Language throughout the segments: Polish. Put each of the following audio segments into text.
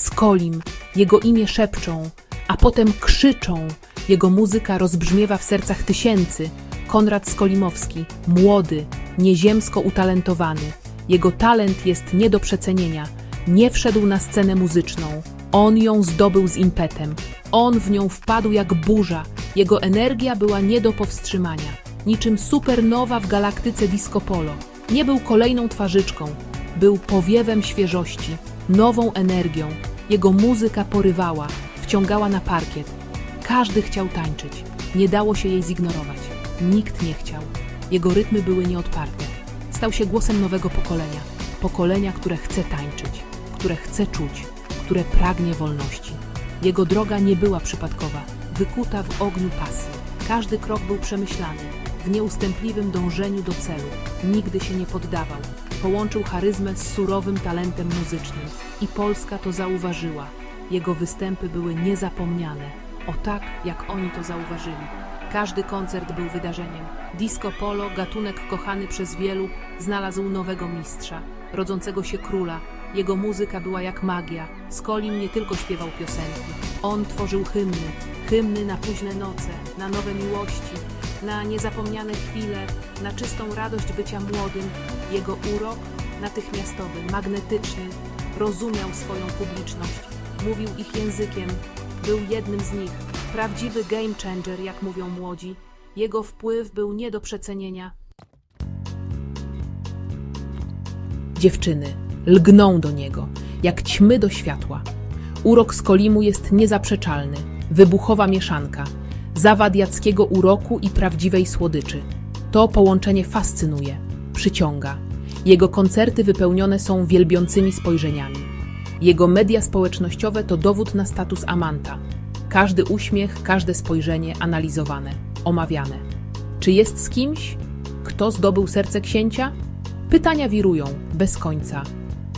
Skolim, jego imię szepczą, a potem krzyczą. Jego muzyka rozbrzmiewa w sercach tysięcy. Konrad Skolimowski, młody, nieziemsko utalentowany. Jego talent jest nie do przecenienia. Nie wszedł na scenę muzyczną. On ją zdobył z impetem. On w nią wpadł jak burza. Jego energia była nie do powstrzymania. Niczym supernowa w galaktyce disco polo. Nie był kolejną twarzyczką. Był powiewem świeżości, nową energią. Jego muzyka porywała, wciągała na parkiet. Każdy chciał tańczyć. Nie dało się jej zignorować. Nikt nie chciał. Jego rytmy były nieodparte. Stał się głosem nowego pokolenia. Pokolenia, które chce tańczyć, które chce czuć, które pragnie wolności. Jego droga nie była przypadkowa, wykuta w ogniu pasji. Każdy krok był przemyślany, w nieustępliwym dążeniu do celu. Nigdy się nie poddawał. Połączył charyzmę z surowym talentem muzycznym i Polska to zauważyła. Jego występy były niezapomniane, o tak jak oni to zauważyli. Każdy koncert był wydarzeniem. Disco polo, gatunek kochany przez wielu, znalazł nowego mistrza, rodzącego się króla. Jego muzyka była jak magia. Skolim nie tylko śpiewał piosenki. On tworzył hymny. Hymny na późne noce, na nowe miłości, na niezapomniane chwile, na czystą radość bycia młodym. Jego urok, natychmiastowy, magnetyczny, rozumiał swoją publiczność. Mówił ich językiem, był jednym z nich. Prawdziwy game changer, jak mówią młodzi. Jego wpływ był nie do przecenienia. Dziewczyny lgną do niego, jak ćmy do światła. Urok Skolimu jest niezaprzeczalny, wybuchowa mieszanka, zawadiackiego uroku i prawdziwej słodyczy. To połączenie fascynuje, przyciąga. Jego koncerty wypełnione są wielbiącymi spojrzeniami. Jego media społecznościowe to dowód na status amanta. Każdy uśmiech, każde spojrzenie analizowane, omawiane. Czy jest z kimś? Kto zdobył serce księcia? Pytania wirują, bez końca.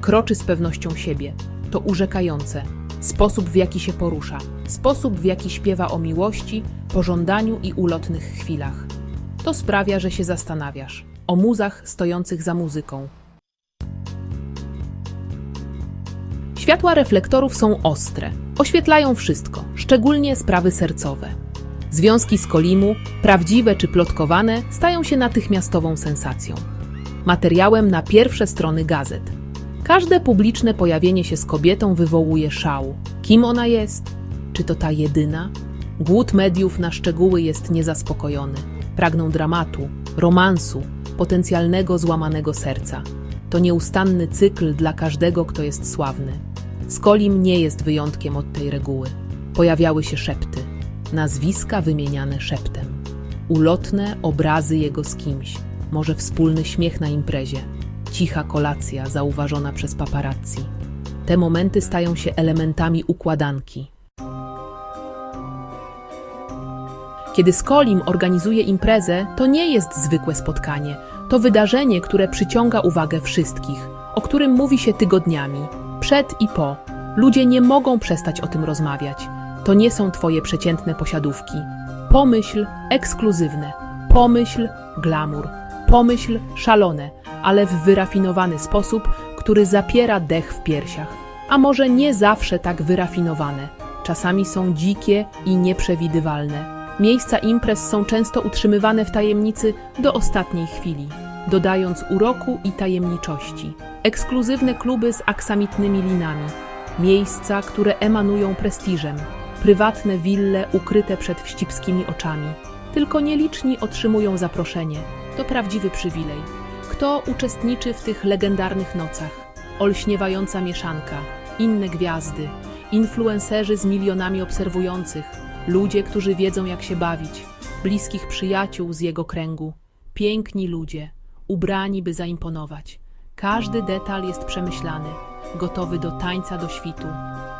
Kroczy z pewnością siebie. To urzekające. Sposób, w jaki się porusza. Sposób, w jaki śpiewa o miłości, pożądaniu i ulotnych chwilach. To sprawia, że się zastanawiasz. O muzach stojących za muzyką. Światła reflektorów są ostre. Oświetlają wszystko, szczególnie sprawy sercowe. Związki z Kolimu, prawdziwe czy plotkowane, stają się natychmiastową sensacją. Materiałem na pierwsze strony gazet. Każde publiczne pojawienie się z kobietą wywołuje szał. Kim ona jest? Czy to ta jedyna? Głód mediów na szczegóły jest niezaspokojony. Pragną dramatu, romansu, potencjalnego złamanego serca. To nieustanny cykl dla każdego, kto jest sławny. Skolim nie jest wyjątkiem od tej reguły. Pojawiały się szepty, nazwiska wymieniane szeptem. Ulotne obrazy jego z kimś, może wspólny śmiech na imprezie, cicha kolacja zauważona przez paparazzi. Te momenty stają się elementami układanki. Kiedy Skolim organizuje imprezę, to nie jest zwykłe spotkanie. To wydarzenie, które przyciąga uwagę wszystkich, o którym mówi się tygodniami, przed i po. Ludzie nie mogą przestać o tym rozmawiać. To nie są twoje przeciętne posiadówki. Pomyśl ekskluzywne, pomyśl glamour, pomyśl szalone, ale w wyrafinowany sposób, który zapiera dech w piersiach. A może nie zawsze tak wyrafinowane. Czasami są dzikie i nieprzewidywalne. Miejsca imprez są często utrzymywane w tajemnicy do ostatniej chwili, dodając uroku i tajemniczości. Ekskluzywne kluby z aksamitnymi linami, miejsca, które emanują prestiżem, prywatne wille ukryte przed wścibskimi oczami. Tylko nieliczni otrzymują zaproszenie. To prawdziwy przywilej. Kto uczestniczy w tych legendarnych nocach? Olśniewająca mieszanka, inne gwiazdy, influencerzy z milionami obserwujących, ludzie, którzy wiedzą jak się bawić, bliskich przyjaciół z jego kręgu, piękni ludzie, ubrani by zaimponować. Każdy detal jest przemyślany, gotowy do tańca do świtu.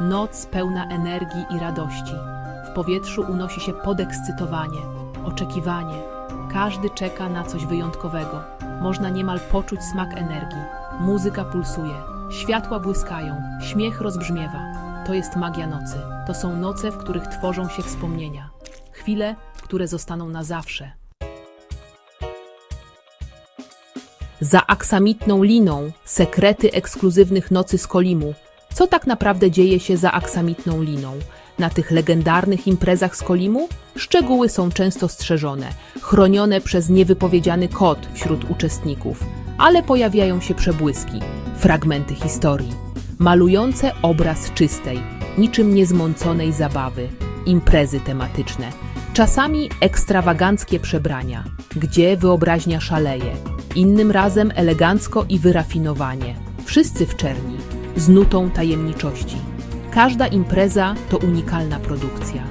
Noc pełna energii i radości. W powietrzu unosi się podekscytowanie, oczekiwanie. Każdy czeka na coś wyjątkowego. Można niemal poczuć smak energii. Muzyka pulsuje, światła błyskają, śmiech rozbrzmiewa. To jest magia nocy. To są noce, w których tworzą się wspomnienia. Chwile, które zostaną na zawsze. Za aksamitną liną sekrety ekskluzywnych nocy z Kolimu. Co tak naprawdę dzieje się za aksamitną liną? Na tych legendarnych imprezach z Kolimu szczegóły są często strzeżone, chronione przez niewypowiedziany kod wśród uczestników, ale pojawiają się przebłyski, fragmenty historii, malujące obraz czystej, niczym niezmąconej zabawy, imprezy tematyczne, czasami ekstrawaganckie przebrania, gdzie wyobraźnia szaleje, innym razem elegancko i wyrafinowanie, wszyscy w czerni, z nutą tajemniczości. Każda impreza to unikalna produkcja.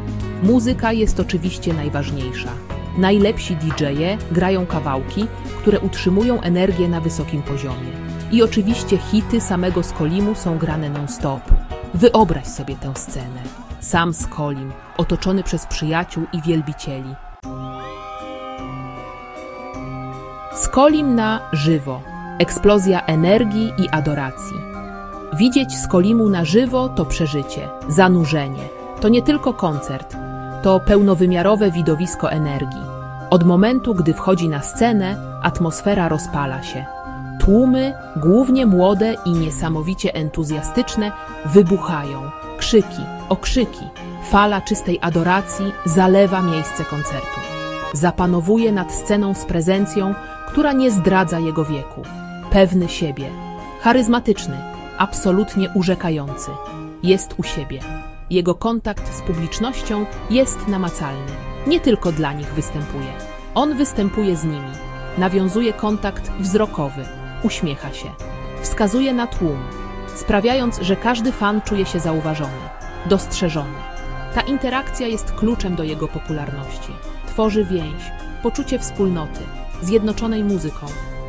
Muzyka jest oczywiście najważniejsza. Najlepsi DJ-e grają kawałki, które utrzymują energię na wysokim poziomie. I oczywiście hity samego Skolimu są grane non-stop. Wyobraź sobie tę scenę. Sam Skolim, otoczony przez przyjaciół i wielbicieli. Skolim na żywo. Eksplozja energii i adoracji. Widzieć Skolimu na żywo to przeżycie, zanurzenie. To nie tylko koncert, to pełnowymiarowe widowisko energii. Od momentu, gdy wchodzi na scenę, atmosfera rozpala się. Tłumy, głównie młode i niesamowicie entuzjastyczne, wybuchają. Krzyki, okrzyki, fala czystej adoracji zalewa miejsce koncertu. Zapanowuje nad sceną z prezencją, która nie zdradza jego wieku. Pewny siebie, charyzmatyczny, absolutnie urzekający. Jest u siebie. Jego kontakt z publicznością jest namacalny. Nie tylko dla nich występuje. On występuje z nimi. Nawiązuje kontakt wzrokowy. Uśmiecha się. Wskazuje na tłum, sprawiając, że każdy fan czuje się zauważony, dostrzeżony. Ta interakcja jest kluczem do jego popularności. Tworzy więź, poczucie wspólnoty, zjednoczonej muzyką.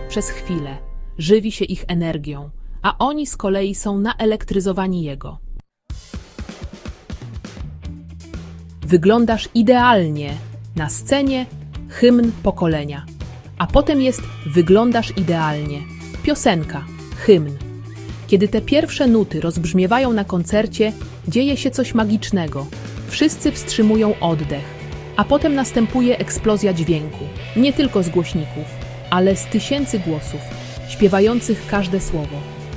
Przez chwilę żywi się ich energią, a oni z kolei są naelektryzowani jego. Wyglądasz idealnie na scenie hymn pokolenia, a potem jest Wyglądasz idealnie piosenka, hymn. Kiedy te pierwsze nuty rozbrzmiewają na koncercie, dzieje się coś magicznego. Wszyscy wstrzymują oddech, a potem następuje eksplozja dźwięku, nie tylko z głośników, ale z tysięcy głosów, śpiewających każde słowo,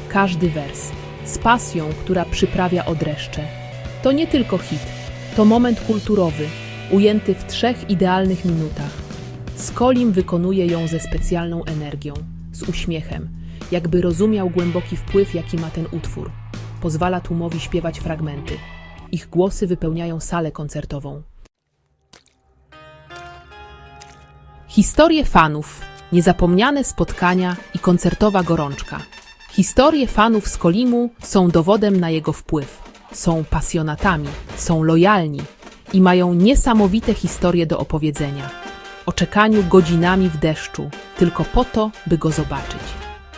każdy wers, z pasją, która przyprawia odreszcze. To nie tylko hit, to moment kulturowy, ujęty w trzech idealnych minutach. Skolim wykonuje ją ze specjalną energią, z uśmiechem, jakby rozumiał głęboki wpływ, jaki ma ten utwór. Pozwala tłumowi śpiewać fragmenty. Ich głosy wypełniają salę koncertową. Historie fanów, niezapomniane spotkania i koncertowa gorączka. Historie fanów z Kolimu są dowodem na jego wpływ. Są pasjonatami, są lojalni i mają niesamowite historie do opowiedzenia. O czekaniu godzinami w deszczu, tylko po to, by go zobaczyć.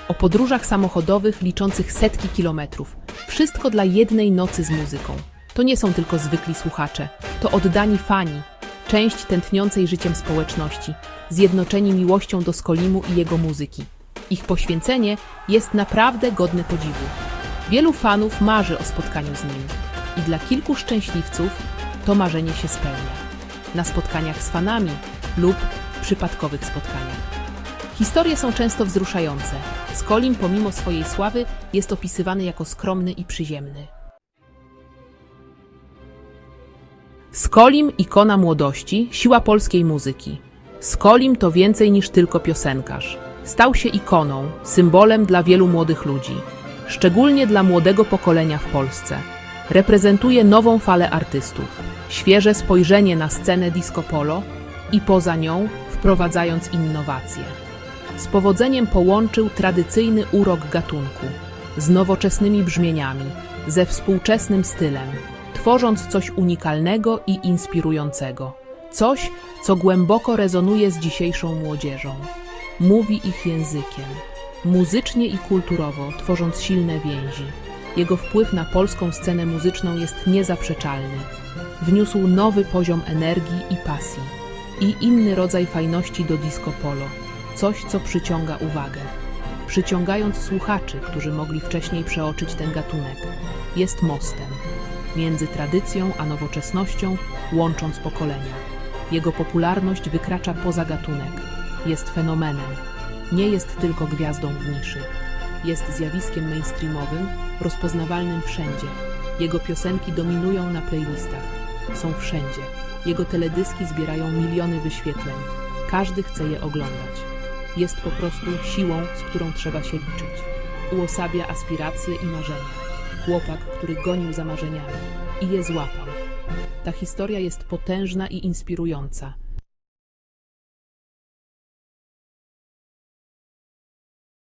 O podróżach samochodowych liczących setki kilometrów. Wszystko dla jednej nocy z muzyką. To nie są tylko zwykli słuchacze, to oddani fani, część tętniącej życiem społeczności, zjednoczeni miłością do Skolimu i jego muzyki. Ich poświęcenie jest naprawdę godne podziwu. Wielu fanów marzy o spotkaniu z nim i dla kilku szczęśliwców to marzenie się spełnia. Na spotkaniach z fanami lub przypadkowych spotkaniach. Historie są często wzruszające. Skolim, pomimo swojej sławy, jest opisywany jako skromny i przyziemny. Skolim ikona młodości, siła polskiej muzyki. Skolim to więcej niż tylko piosenkarz. Stał się ikoną, symbolem dla wielu młodych ludzi, szczególnie dla młodego pokolenia w Polsce. Reprezentuje nową falę artystów, świeże spojrzenie na scenę disco polo i poza nią wprowadzając innowacje. Z powodzeniem połączył tradycyjny urok gatunku z nowoczesnymi brzmieniami, ze współczesnym stylem, tworząc coś unikalnego i inspirującego. Coś, co głęboko rezonuje z dzisiejszą młodzieżą. Mówi ich językiem, muzycznie i kulturowo, tworząc silne więzi. Jego wpływ na polską scenę muzyczną jest niezaprzeczalny. Wniósł nowy poziom energii i pasji i inny rodzaj fajności do disco polo, coś co przyciąga uwagę. Przyciągając słuchaczy, którzy mogli wcześniej przeoczyć ten gatunek, jest mostem między tradycją a nowoczesnością, łącząc pokolenia. Jego popularność wykracza poza gatunek, jest fenomenem, nie jest tylko gwiazdą w niszy. Jest zjawiskiem mainstreamowym, rozpoznawalnym wszędzie. Jego piosenki dominują na playlistach. Są wszędzie. Jego teledyski zbierają miliony wyświetleń. Każdy chce je oglądać. Jest po prostu siłą, z którą trzeba się liczyć. Uosabia aspiracje i marzenia. Chłopak, który gonił za marzeniami i je złapał. Ta historia jest potężna i inspirująca.